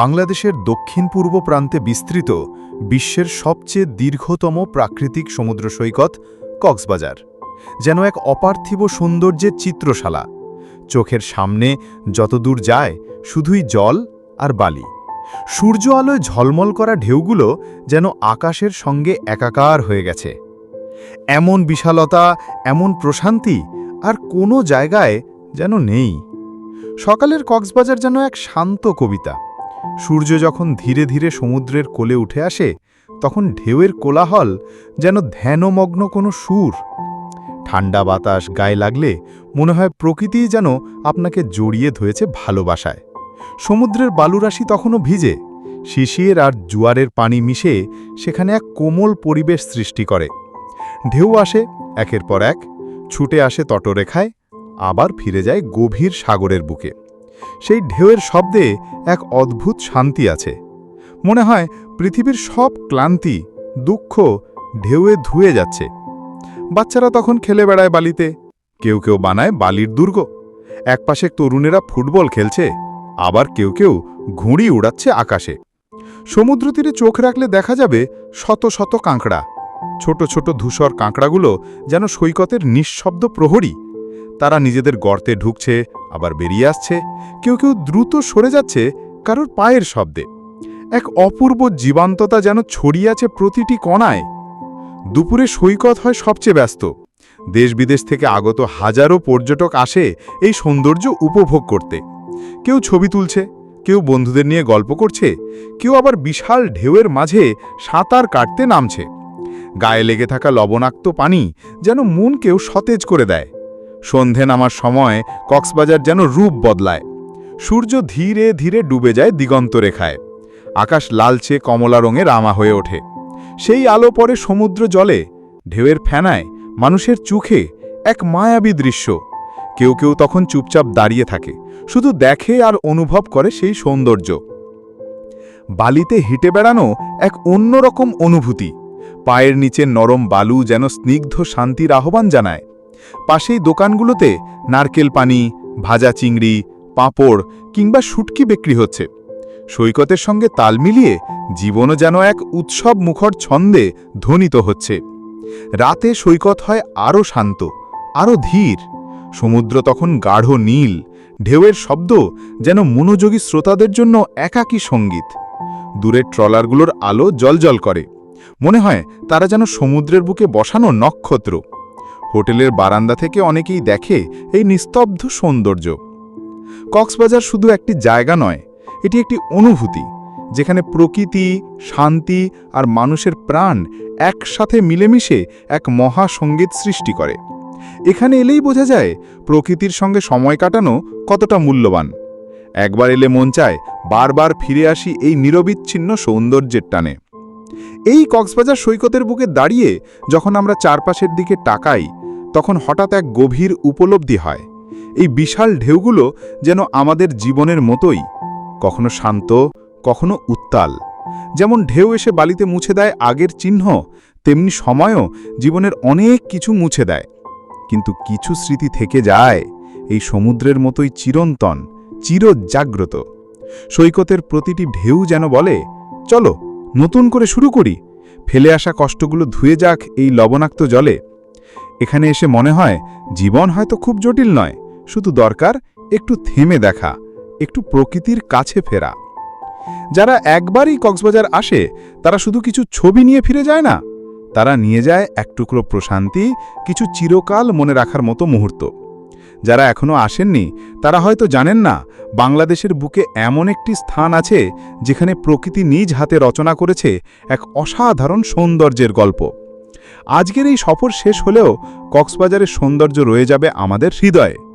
বাংলাদেশের দক্ষিণ পূর্ব প্রান্তে বিস্তৃত বিশ্বের সবচেয়ে দীর্ঘতম প্রাকৃতিক সমুদ্র সৈকত কক্সবাজার, যেন এক অপার্থিব সৌন্দর্যের চিত্রশালা। চোখের সামনে যতদূর যায়, শুধুই জল আর বালি। সূর্য আলোয় ঝলমল করা ঢেউগুলো যেন আকাশের সঙ্গে একাকার হয়ে গেছে। এমন বিশালতা, এমন প্রশান্তি আর কোনো জায়গায় যেন নেই। সকালের কক্সবাজার যেন এক শান্ত কবিতা। সূর্য যখন ধীরে ধীরে সমুদ্রের কোলে উঠে আসে, তখন ঢেউয়ের কোলাহল যেন ধ্যানমগ্ন কোনো সুর। ঠান্ডা বাতাস গায়ে লাগলে মনে হয় প্রকৃতিই যেন আপনাকে জড়িয়ে ধরেছে ভালোবাসায়। সমুদ্রের বালুরাশি তখনও ভিজে। শিশির আর জুয়ারের পানি মিশে সেখানে এক কোমল পরিবেশ সৃষ্টি করে। ঢেউ আসে একের পর এক, ছুটে আসে তটরেখায়, আবার ফিরে যায় গভীর সাগরের বুকে। সেই ঢেউয়ের শব্দে এক অদ্ভুত শান্তি আছে। মনে হয় পৃথিবীর সব ক্লান্তি, দুঃখ ঢেউয়ে ধুয়ে যাচ্ছে। বাচ্চারা তখন খেলে বেড়ায় বালিতে। কেউ কেউ বানায় বালির দুর্গ। একপাশে তরুণেরা ফুটবল খেলছে, আবার কেউ কেউ ঘুড়ি উড়াচ্ছে আকাশে। সমুদ্র তীরে চোখ রাখলে দেখা যাবে শত শত কাঁকড়া। ছোট ছোট ধূসর কাঁকড়াগুলো যেন সৈকতের নিঃশব্দ প্রহরী। তারা নিজেদের গর্তে ঢুকছে আবার বেরিয়ে আসছে, কেউ কেউ দ্রুত সরে যাচ্ছে কারোর পায়ের শব্দে। এক অপূর্ব জীবান্ততা যেন ছড়িয়ে আছে প্রতিটি কণায়। দুপুরে সৈকত হয় সবচেয়ে ব্যস্ত। দেশ বিদেশ থেকে আগত হাজারো পর্যটক আসে এই সৌন্দর্য উপভোগ করতে। কেউ ছবি তুলছে, কেউ বন্ধুদের নিয়ে গল্প করছে, কেউ আবার বিশাল ঢেউয়ের মাঝে সাঁতার কাটতে নামছে। গায়ে লেগে থাকা লবণাক্ত পানি যেন মনকেও সতেজ করে দেয়। সন্ধে নামার সময় কক্সবাজার যেন রূপ বদলায়। সূর্য ধীরে ধীরে ডুবে যায় দিগন্ত রেখায় আকাশ লালচে কমলা রঙে রামা হয়ে ওঠে। সেই আলো পরে সমুদ্র জলে, ঢেউয়ের ফেনায়, মানুষের চোখে এক মায়াবী দৃশ্য। কেউ কেউ তখন চুপচাপ দাঁড়িয়ে থাকে, শুধু দেখে আর অনুভব করে সেই সৌন্দর্য। বালিতে হেঁটে বেড়ানো এক অন্যরকম অনুভূতি। পায়ের নিচে নরম বালু যেন স্নিগ্ধ শান্তির আহ্বান জানায়। পাশেই দোকানগুলোতে নারকেল পানি, ভাজা চিংড়ি, পাঁপড় কিংবা শুটকি বিক্রি হচ্ছে। সৈকতের সঙ্গে তাল মিলিয়ে জীবনও যেন এক উৎসব মুখর ছন্দে ধ্বনিত হচ্ছে। রাতে সৈকত হয় আরও শান্ত আরও ধীর। সমুদ্র তখন গাঢ় নীল, ঢেউয়ের শব্দ যেন মনোযোগী শ্রোতাদের জন্য একাকী সংগীত। দূরের ট্রলারগুলোর আলো জলজল করে। মনে হয় তারা যেন সমুদ্রের বুকে বসানো নক্ষত্র। হোটেলের বারান্দা থেকে অনেকেই দেখে এই নিস্তব্ধ সৌন্দর্য। কক্সবাজার শুধু একটি জায়গা নয়, এটি একটি অনুভূতি, যেখানে প্রকৃতি, শান্তি আর মানুষের প্রাণ একসাথে মিলেমিশে এক মহাসঙ্গীত সৃষ্টি করে। এখানে এলেই বোঝা যায় প্রকৃতির সঙ্গে সময় কাটানো কতটা মূল্যবান। একবার এলে মন চায় বারবার ফিরে আসি এই নিরবিচ্ছিন্ন সৌন্দর্যের টানে। এই কক্সবাজার সৈকতের বুকে দাঁড়িয়ে যখন আমরা চারপাশের দিকে টাকাই তখন হঠাৎ এক গভীর উপলব্ধি হয়। এই বিশাল ঢেউগুলো যেন আমাদের জীবনের মতোই, কখনো শান্ত, কখনো উত্তাল। যেমন ঢেউ এসে বালিতে মুছে দেয় আগের চিহ্ন, তেমনি সময়ও জীবনের অনেক কিছু মুছে দেয়। কিন্তু কিছু স্মৃতি থেকে যায়, এই সমুদ্রের মতোই চিরন্তন, চিরজাগ্রত। সৈকতের প্রতিটি ঢেউ যেন বলে, চলো, নতুন করে শুরু করি। ফেলে আসা কষ্টগুলো ধুয়ে যাক এই লবণাক্ত জলে। এখানে এসে মনে হয় জীবন হয়তো খুব জটিল নয়, শুধু দরকার একটু থেমে দেখা, একটু প্রকৃতির কাছে ফেরা। যারা একবারই কক্সবাজার আসে, তারা শুধু কিছু ছবি নিয়ে ফিরে যায় না, তারা নিয়ে যায় এক টুকরো প্রশান্তি, কিছু চিরকাল মনে রাখার মতো মুহূর্ত। যারা এখনও আসেননি, তারা হয়তো জানেন না, বাংলাদেশের বুকে এমন একটি স্থান আছে, যেখানে প্রকৃতি নিজ হাতে রচনা করেছে এক অসাধারণ সৌন্দর্যের গল্প। আজকের এই সফর শেষ হলেও কক্সবাজারের সৌন্দর্য রয়ে যাবে আমাদের হৃদয়ে।